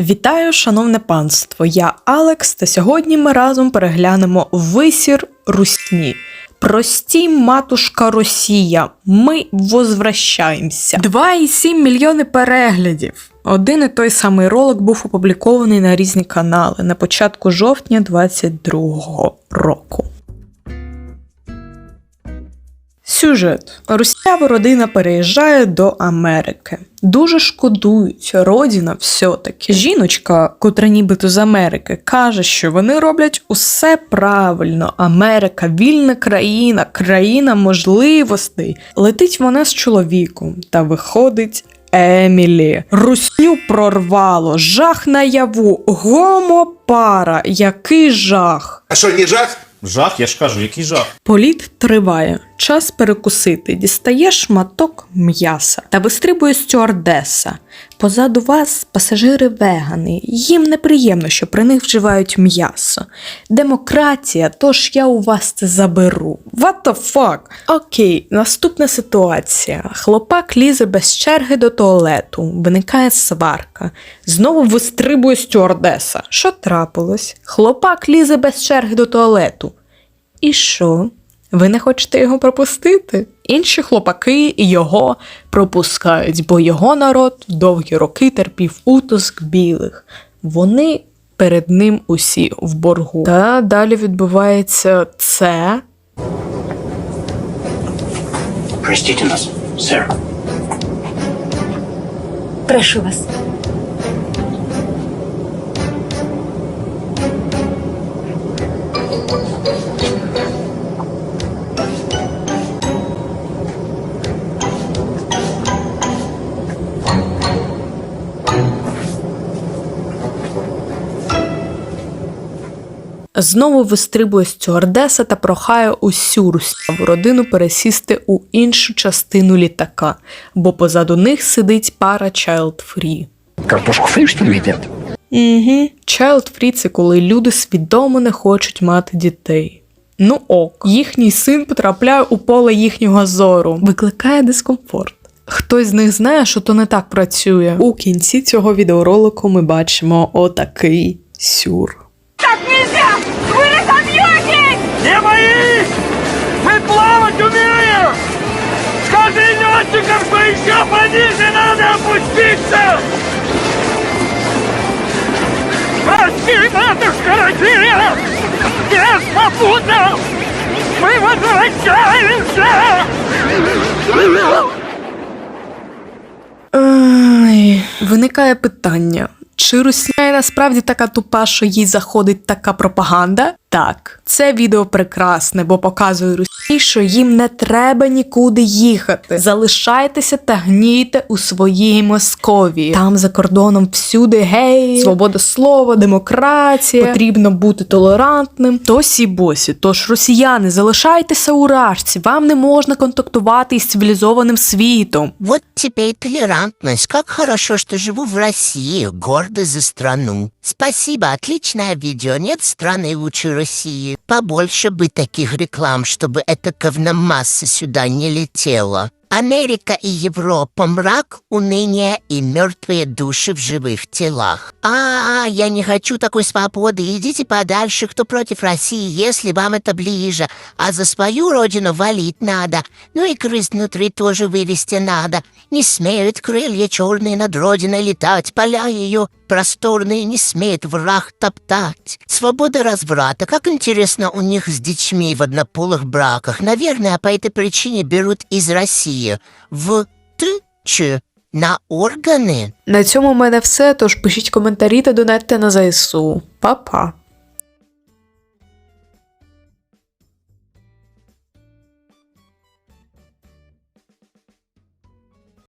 Вітаю, шановне панство! Я Алекс, та сьогодні ми разом переглянемо висір Русні. Прості матушка Росія. Ми возвращаємося. 2,7 мільйони переглядів. Один і той самий ролик був опублікований на різні канали на початку жовтня 22-го року. Сюжет. Русява родина переїжджає до Америки. Дуже шкодують, родина все-таки. Жіночка, котра нібито з Америки, каже, що вони роблять усе правильно. Америка вільна країна, країна можливостей. Летить вона з чоловіком та виходить. Емілі, русню прорвало, жах наяву, гомопара, який жах. А що, не жах? Жах, я ж кажу, який жах. Політ триває. Час перекусити. Дістає шматок м'яса та вистрибує стюардеса. Позаду вас пасажири вегани. Їм неприємно, що при них вживають м'ясо. Демократія, тож я у вас це заберу. What the fuck? Окей, наступна ситуація. Хлопак лізе без черги до туалету. Виникає сварка. Знову вистрибує стюардеса. Що трапилось? Хлопак лізе без черги до туалету. І що? Ви не хочете його пропустити? Інші хлопаки його пропускають, бо його народ довгі роки терпів утиск білих. Вони перед ним усі в боргу. Та далі відбувається це. Простите нас, сэр. Прошу вас. Знову вистрибує стюардеса та прохає усю русняву родину пересісти у іншу частину літака, бо позаду них сидить пара Child Free. Картошку фри, что ли, едят? Угу. Child Free – це коли люди свідомо не хочуть мати дітей. Ну ок, їхній син потрапляє у поле їхнього зору, викликає дискомфорт. Хтось з них знає, що то не так працює. У кінці цього відеоролику ми бачимо отакий сюр. Не боись! Мы плавать умеем! Скажи летчикам, что еще пониже надо опуститься! Прости, матушка Россия! Я свободна! Мы возвращаемся! Ай, виникає питання. Чи Русня насправді така тупа, що їй заходить така пропаганда? Так, це відео прекрасне, бо показує Русні, що їм не треба нікуди їхати. Залишайтеся та гнійте у своїй Московії. Там за кордоном всюди гей, свобода слова, демократія, потрібно бути толерантним. То сі босі. Тож росіяни, залишайтеся у рашці. Вам не можна контактувати із цивілізованим світом. Вот теперь толерантность. Как хорошо, что живу в России, гордо за страну. Спасибо, отличное видео. Нет страны лучше России. Побольше бы таких реклам, чтобы эта говномасса сюда не летела. Америка и Европа, мрак, уныние и мертвые души в живых телах. А, я не хочу такой свободы. Идите подальше, кто против России, если вам это ближе. А за свою родину валить надо. Ну и крыс внутри тоже вывести надо. Не смеют крылья черные над родиной летать, поля ее просторные не смеет враг топтать. Свобода разврата. Как интересно у них с детьми в однополых браках. Наверное, по этой причине берут из России в Т-Ч на органы. На цьому в мене все. Тож пишіть коментарі та донатьте на ЗСУ. Па-па!